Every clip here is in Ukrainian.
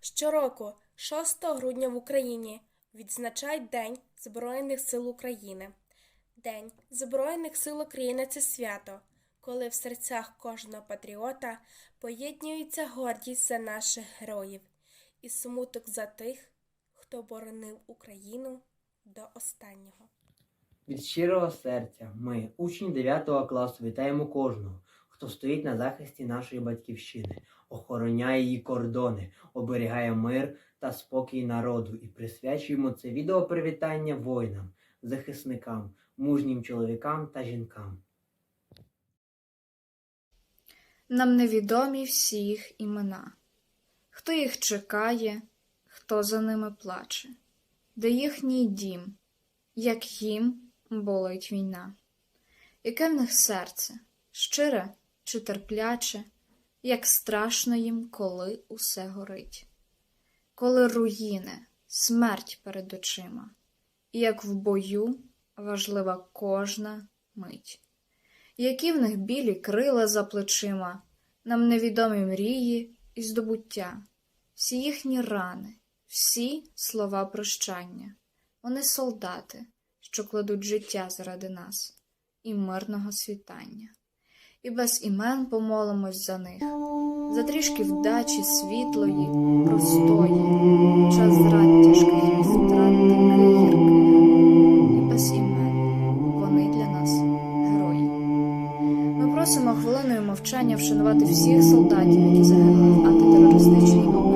Щороку, 6 грудня в Україні відзначають День Збройних сил України. День Збройних сил України це свято, коли в серцях кожного патріота поєднується гордість за наших героїв і смуток за тих, хто боронив Україну до останнього. Від щирого серця ми, учні 9 класу, вітаємо кожного, хто стоїть на захисті нашої батьківщини, охороняє її кордони, оберігає мир та спокій народу і присвячуємо це відео привітання воїнам, захисникам, мужнім чоловікам та жінкам. Нам невідомі всі їх імена, хто їх чекає, хто за ними плаче, де їхній дім, як їм болить війна, яке в них серце, щире чи терпляче, як страшно їм, коли усе горить, коли руїне, смерть перед очима, і як в бою важлива кожна мить. Які в них білі крила за плечима, нам невідомі мрії і здобуття, всі їхні рани, всі слова прощання, вони солдати, що кладуть життя заради нас і мирного світання. І без імен помолимось за них, за трішки вдачі світлої, простої, час зрад тяжких і втрат таких і без імен вони для нас герої. Ми просимо хвилиною мовчання вшанувати всіх солдатів, які загинули в антитерористичній операції,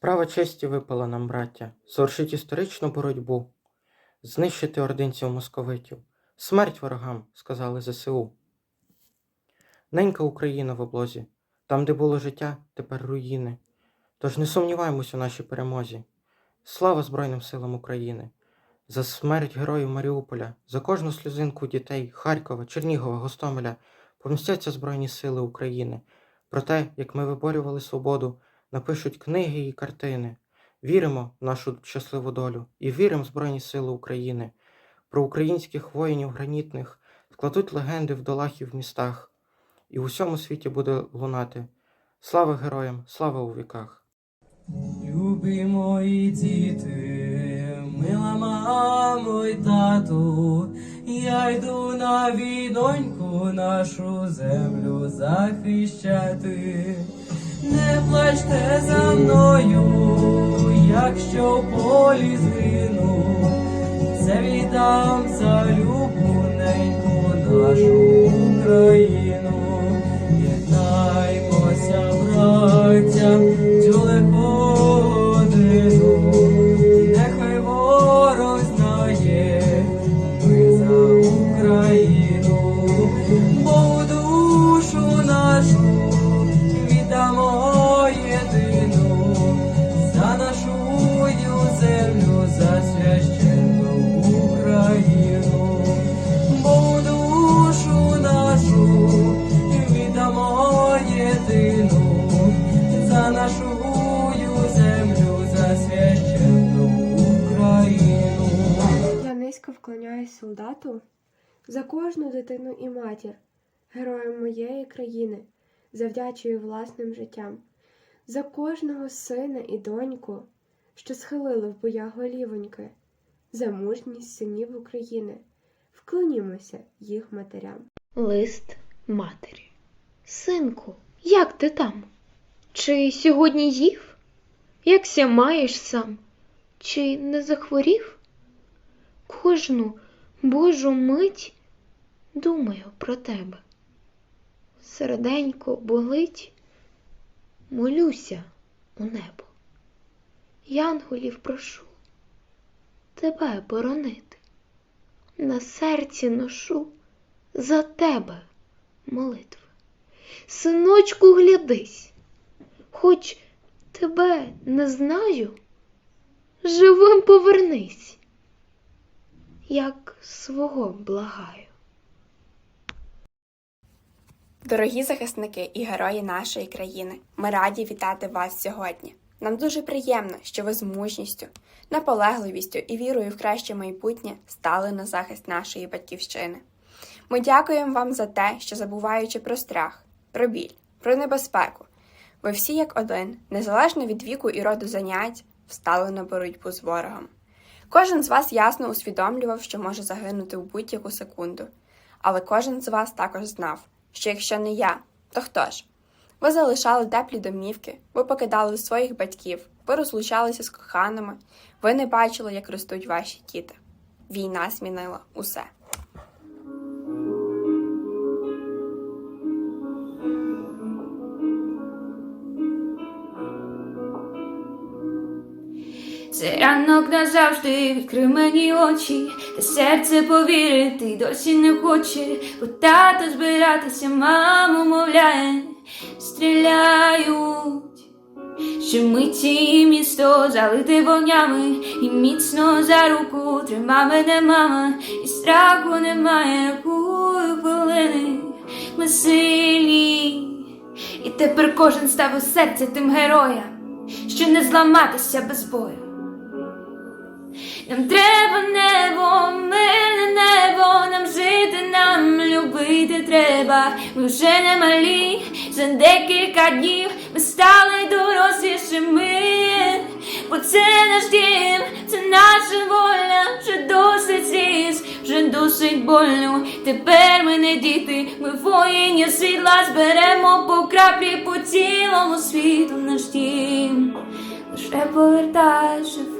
Справа честі випала нам, браття, завершить історичну боротьбу, знищити ординців московитів. Смерть ворогам, сказали ЗСУ. Ненька Україна в облозі, там, де було життя, тепер руїни. Тож не сумніваємось у нашій перемозі. Слава Збройним силам України! За смерть героїв Маріуполя, за кожну сльозинку дітей Харкова, Чернігова, Гостомеля помстяться Збройні Сили України. Про те, як ми виборювали свободу, напишуть книги і картини. Віримо в нашу щасливу долю і віримо в Збройні Сили України. Про українських воїнів гранітних складуть легенди в долах і в містах, і в усьому світі буде лунати. Слава героям, слава у віках! Любі мої діти, мила мамо й тату, я йду на війноньку нашу землю захищати. Не плачте за мною, якщо в полі згину, це віддам за любу неньку нашу Україну. За кожну дитину і матір, героям моєї країни, завдячую власним життям, за кожного сина і доньку, що схилили в боях голівоньки, за мужність синів України. Вклонімося їх матерям. Лист матері. Синку, як ти там? Чи сьогодні їв? Якся маєш сам? Чи не захворів? Кожну божу мить думаю про тебе. Серденько болить, молюся у небо. Янголів прошу тебе боронити. На серці ношу за тебе молитви. Синочку, глядись, хоч тебе не знаю, живим повернись, як свого благаю. Дорогі захисники і герої нашої країни, ми раді вітати вас сьогодні. Нам дуже приємно, що ви з мужністю, наполегливістю і вірою в краще майбутнє стали на захист нашої батьківщини. Ми дякуємо вам за те, що забуваючи про страх, про біль, про небезпеку, ви всі як один, незалежно від віку і роду занять, встали на боротьбу з ворогом. Кожен з вас ясно усвідомлював, що може загинути в будь-яку секунду, але кожен з вас також знав, що якщо не я, то хто ж? Ви залишали теплі домівки, ви покидали своїх батьків, ви розлучалися з коханими, ви не бачили, як ростуть ваші діти. Війна змінила усе. Це ранок назавжди відкрив мені очі, та серце повірити досі не хоче, бо тато збиратися, маму мовляє, стріляють. Ще миті місто залите вогнями, і міцно за руку трима мене мама, і страху немає, рахую хвилини, ми сильні. І тепер кожен став у серці тим героям, що не зламатися без бою. Нам треба небо, мирне небо, нам жити, нам любити треба. Ми вже не малі, за декілька днів ми стали дорослішими. Бо це наш дім, це наша воля, вже досить сліз, вже досить больно. Тепер ми не діти, ми воїні світла зберемо по краплі по цілому світу наш дім. Лише повертай живий. Та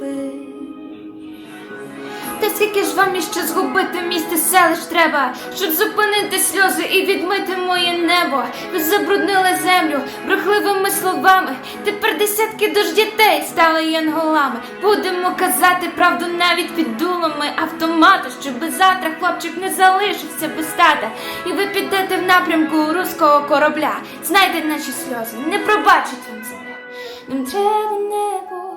скільки ж вам іще згубити місце селищ треба, щоб зупинити сльози і відмити моє небо. Ви забруднили землю брехливими словами. Тепер десятки дож дітей стали янголами. Будемо казати правду навіть під дулами автомата, щоб завтра хлопчик не залишився без тата. І ви підете в напрямку руського корабля. Знайте наші сльози, не пробачить вам земля. Нам треба небо,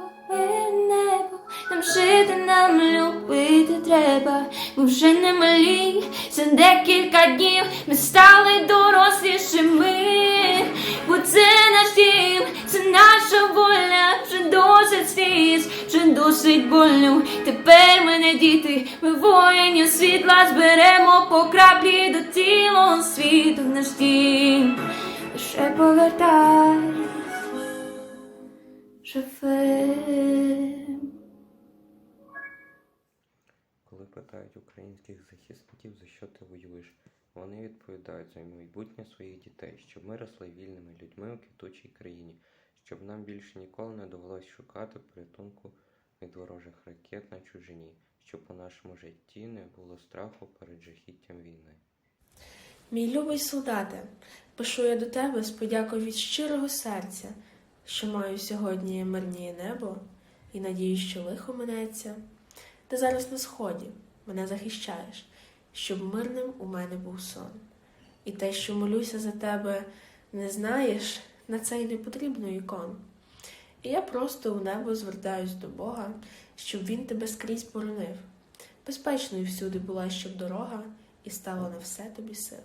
нам жити, нам любити треба. Ми вже не малі, за декілька днів ми стали дорослішими. Бо це наш дім, це наша воля, вже досить сліз, вже досить больно. Тепер ми не діти, ми воїнів світла зберемо по краплі до цілого світу наш дім. Лише повертай живим. Питають українських захисників, за що ти воюєш, вони відповідають за майбутнє своїх дітей, щоб ми росли вільними людьми у квітучій країні, щоб нам більше ніколи не довелось шукати порятунку від ворожих ракет на чужині, щоб у нашому житті не було страху перед жахіттям війни. Мій любий солдате, пишу я до тебе з подякою від щирого серця, що маю сьогодні мирніє небо і надію, що лихо минеться. Ти зараз на сході мене захищаєш, щоб мирним у мене був сон. І те, що молюся за тебе, не знаєш, на це й не потрібно ікон. І я просто у небо звертаюсь до Бога, щоб він тебе скрізь боронив. Безпечною всюди була, щоб дорога, і стало на все тобі сил.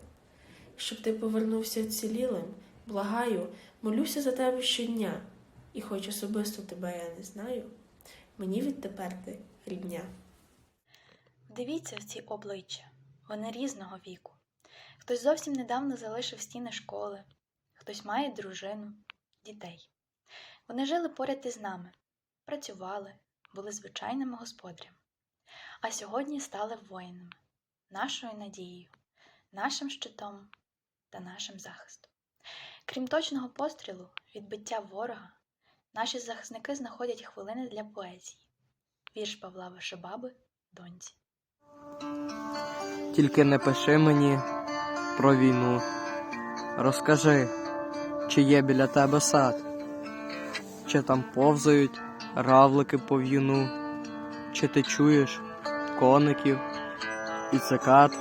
Щоб ти повернувся вцілілим, благаю, молюся за тебе щодня, і хоч особисто тебе я не знаю, мені відтепер ти рідня. Дивіться в ці обличчя, вони різного віку. Хтось зовсім недавно залишив стіни школи, хтось має дружину, дітей. Вони жили поряд із нами, працювали, були звичайними господарями. А сьогодні стали воїнами, нашою надією, нашим щитом та нашим захистом. Крім точного пострілу, відбиття ворога, наші захисники знаходять хвилини для поезії. Вірш Павла Вишебаби доньці. Тільки не пиши мені про війну. Розкажи, чи є біля тебе сад, чи там повзають равлики по в'юну, чи ти чуєш коників і цикад,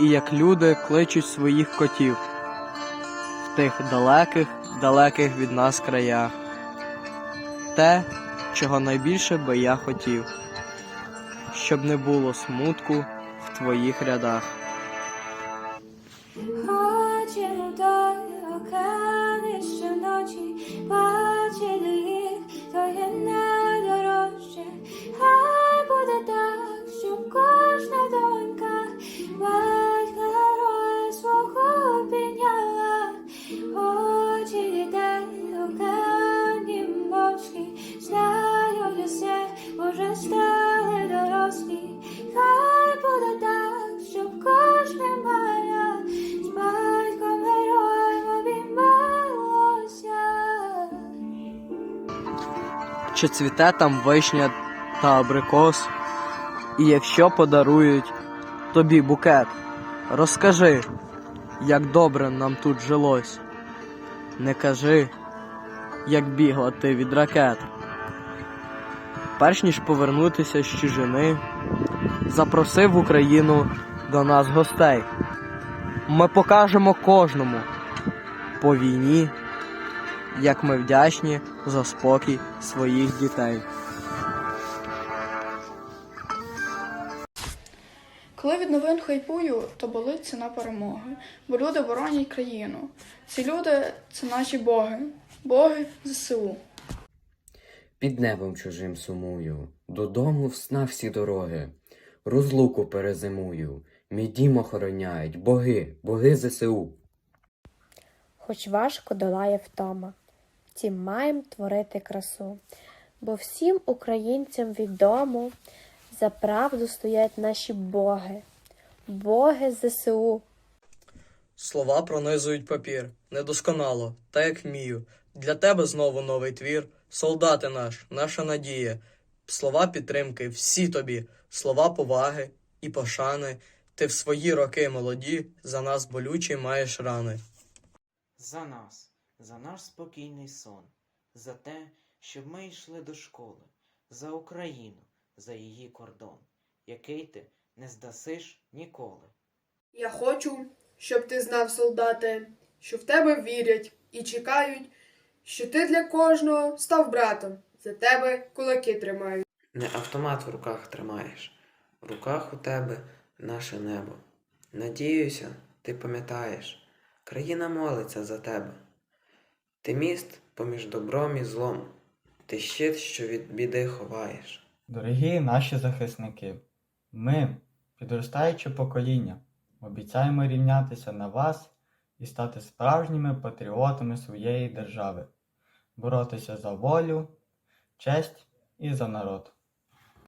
і як люди кличуть своїх котів в тих далеких, далеких від нас краях. Те, чого найбільше би я хотів, щоб не було смутку в твоїх рядах. Чи цвіте там вишня та абрикос, і якщо подарують тобі букет, розкажи, як добре нам тут жилось. Не кажи, як бігла ти від ракет. Перш ніж повернутися з чужини, запросив Україну до нас гостей. Ми покажемо кожному по війні, як ми вдячні за спокій своїх дітей. Коли від новин хайпую, то болить ціна перемоги, бо люди боронять країну. Ці люди це наші боги, боги ЗСУ. Під небом чужим сумую, додому в сна всі дороги, розлуку перезимую, мій дім охороняють боги, боги ЗСУ. Хоч важко долає втома, втім маєм творити красу, бо всім українцям відомо за правду стоять наші боги, боги ЗСУ. Слова пронизують папір недосконало, та як вмію. Для тебе знову новий твір. Солдати наш, наша надія. Слова підтримки всі тобі, слова поваги і пошани. Ти в свої роки молоді, за нас болючі маєш рани. За нас, за наш спокійний сон, за те, щоб ми йшли до школи, за Україну, за її кордон, який ти не здасиш ніколи. Я хочу, щоб ти знав, солдате, що в тебе вірять і чекають, що ти для кожного став братом, за тебе кулаки тримають. Не автомат в руках тримаєш, в руках у тебе наше небо. Надіюся, ти пам'ятаєш, країна молиться за тебе. Ти міст поміж добром і злом, ти щит, що від біди ховаєш. Дорогі наші захисники, ми, підростаюче покоління, обіцяємо рівнятися на вас і стати справжніми патріотами своєї держави, боротися за волю, честь і за народ.